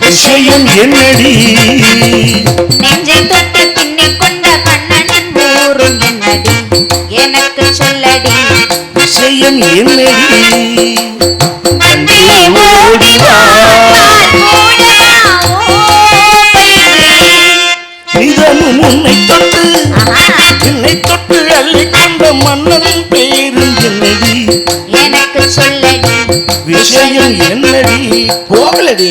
விஷயம் என்னடி? நெஞ்சை தொட்டு பின்னிக் கொண்ட கண்ணனின் ஊரும் என்னடி? எனக்கு சொல்லடி. விஷயம் என்னடி? அன்பே உன்னை தொட்டு என்னை தொட்டு அள்ளி கொண்ட மன்னன் பேரும் என்னடி? எனக்கு சொல்லடி. விஷயம் என்னடி? போகலடி.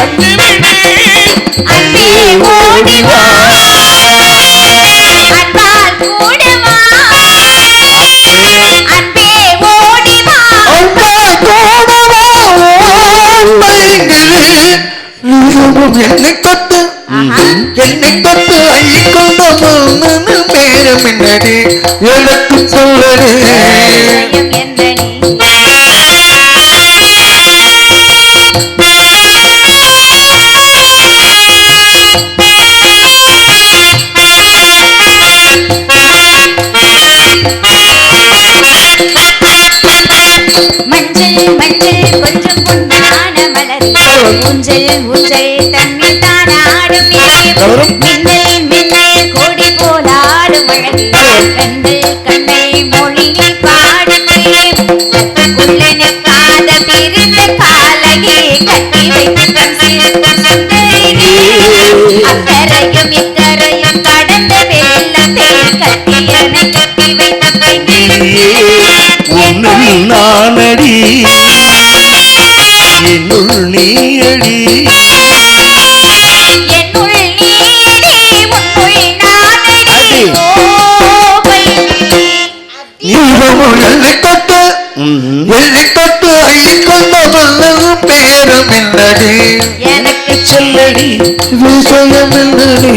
கொண்டு விடு அன்பே ஓடி வா அன்பால் கூட வா அன்பே ஓடி வா என்னை தொட்டு. என்னை தொட்டு அள்ளிக்கொண்ட மன்னன் பேரும் என்னடி சொல்லடி விஷயம் என்னடி மஞ்சள் மஞ்சள் கொஞ்சம் பொன்னான மலர். ஊஞ்சல் ஊஞ்சல் தன்னில் தானாடும் கௌரவம். மின்னல் மின்னல் கோடி அழகு கண்ணை மொழி பாடும் மன்னன் பேரும் என்னடி. எனக்கு சொல்லடி விஷயம் என்னடி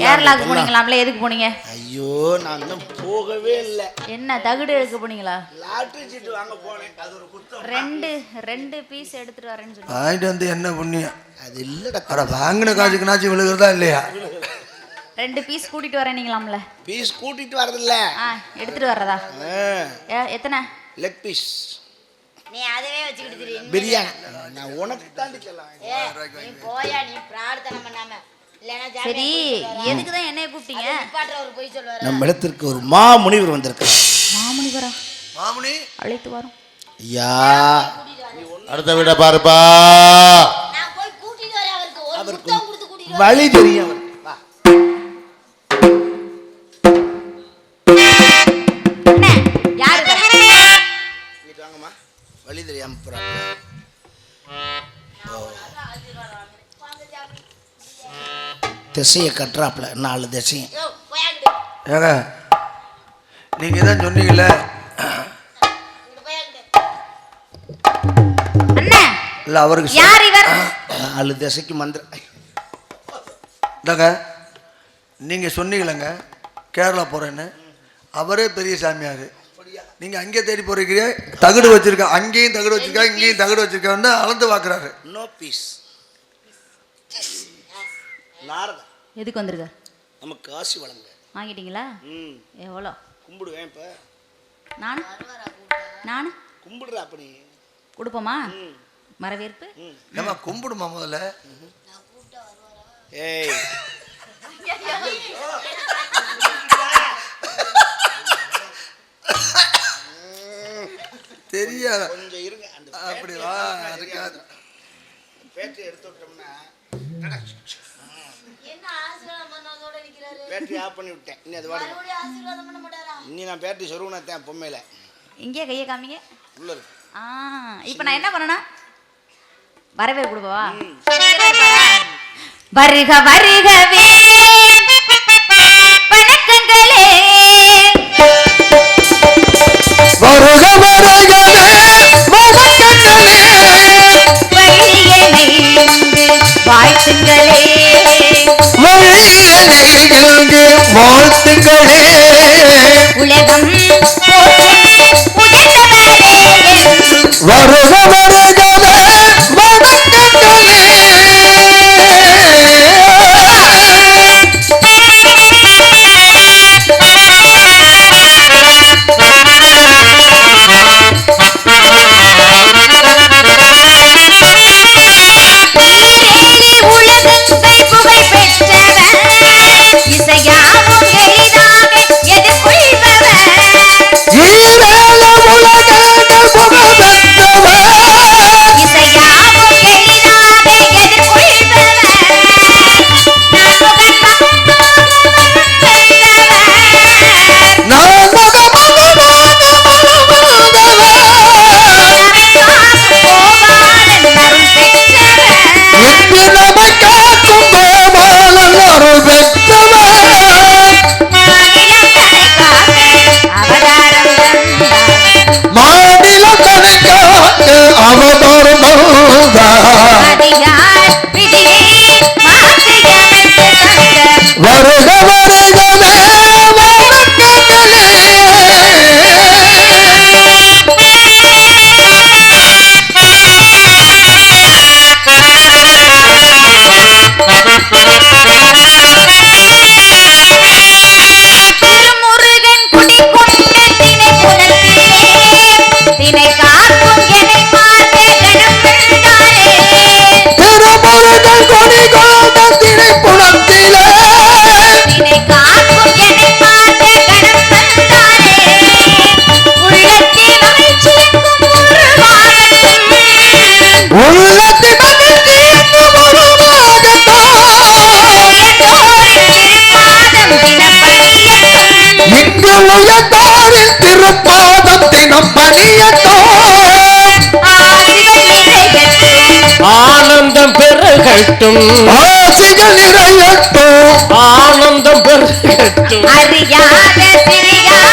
கேரளாக்கு போனீங்களாம்ல? எதுக்கு போனீங்க? ஐயோ நான் இன்னும் போகவே இல்லை. என்ன தகுடு எடுக்க போனீங்களா? லாட்டரி சீட்டு வாங்க போனேன். அது ஒரு குத்தம். ரெண்டு ரெண்டு பீஸ் எடுத்துட்டு வரேன்னு சொல்லி. வாங்கிட்டு வந்து என்ன புண்ணியம்? அது இல்லடா அட வாங்கின காசுக்குனாச்சும் விழுகிறதா இல்லையா? ரெண்டு பீஸ் கூட்டிட்டு வரேனீங்களாம்ல பீஸ் கூட்டிட்டு வரதில்ல. ஆ எடுத்துட்டு வர்றதா? ஏ, எத்தனை? லெக் பீஸ் நீ அதவே வச்சுக்கிட்டு. பிரியாணி. நான் உனக்கு தாண்டி சொல்லலாம் நீ போயா நீ பிரார்த்தனை பண்ணாம. சரி? எதுக்கு தான் என்னைய கூப்பிட்டீங்க? நம்ம இடத்திற்கு ஒரு மா முனிவர் வந்திருக்கார் மாமுனிவரா? மாமுனி? அழைத்து வரோம். ஐயா. அடுத்த வீட பாருப்பா. நான் போய் கூட்டிட்டு வரேன் அவருக்கு. வழி தெரியும் வழி தெரியாம போறாங்க திசையை கட்டுறாப்புல நாலு திசையும். ஏங்க நீங்க தான். அண்ணே இல்ல அவருக்கு யார் இவர்? நாலு திசைக்கு மந்திரம் இந்தாங்க நீங்க சொன்னீங்களேங்க கேரளா போறேன்னு. அவரே பெரிய சாமியார். நீங்க அங்கே தேடி போறீங்க தகடு வச்சிருக்கா அங்கேயும் தகடு வச்சிருக்கா இங்கேயும் தகடு வச்சிருக்கான்னு அளந்து பார்க்கறாரு நோ பீஸ் நாரதா. எதுக்கு வந்திருக்க? நமக்கு காசி வழங்க. வாங்கிட்டீங்களா? ம். எவ்வளோ? கும்பிடுவேன் இப்போ. நானு? நானு? கும்பிடுறா அப்படி கொடுப்போமா? வரவேற்பு? ஏமா கும்பிடுமா முதல்ல? ஏய். தெரியாத? கொஞ்சம் இருங்க. அந்த அப்படி வா இருக்காது. பேட்டரி எடுத்து விட்டோம்னா பேட்டரி ஆஃப் பண்ணி விட்டேன். இன்னும் அது வாடு மறுபடியும் ஆசீர்வாதம் பண்ண மாட்டாரா? இன்னி நான் பேட்டரி சொருகுனத்தேன் பொம்மையில இங்கே கையை காமிங்க. உள்ள இருக்கு. ஆ இப்போ நான் என்ன பண்ணணும் வரவே கொடுப்பவா வருக வருகவே. வணக்கங்களே. வருக வருகவே. வணக்கங்களே வழியனை வாழ்த்துங்களே வழியனையில்கு வாழ்த்துங்களே உலகம் போற்றும் একদিন আমাকে তোমার লড়বে பெருகட்டும் ஆசிகள் நிறையட்டும். ஆனந்தம் பெருகட்டும். அறியாத சிறியாளின்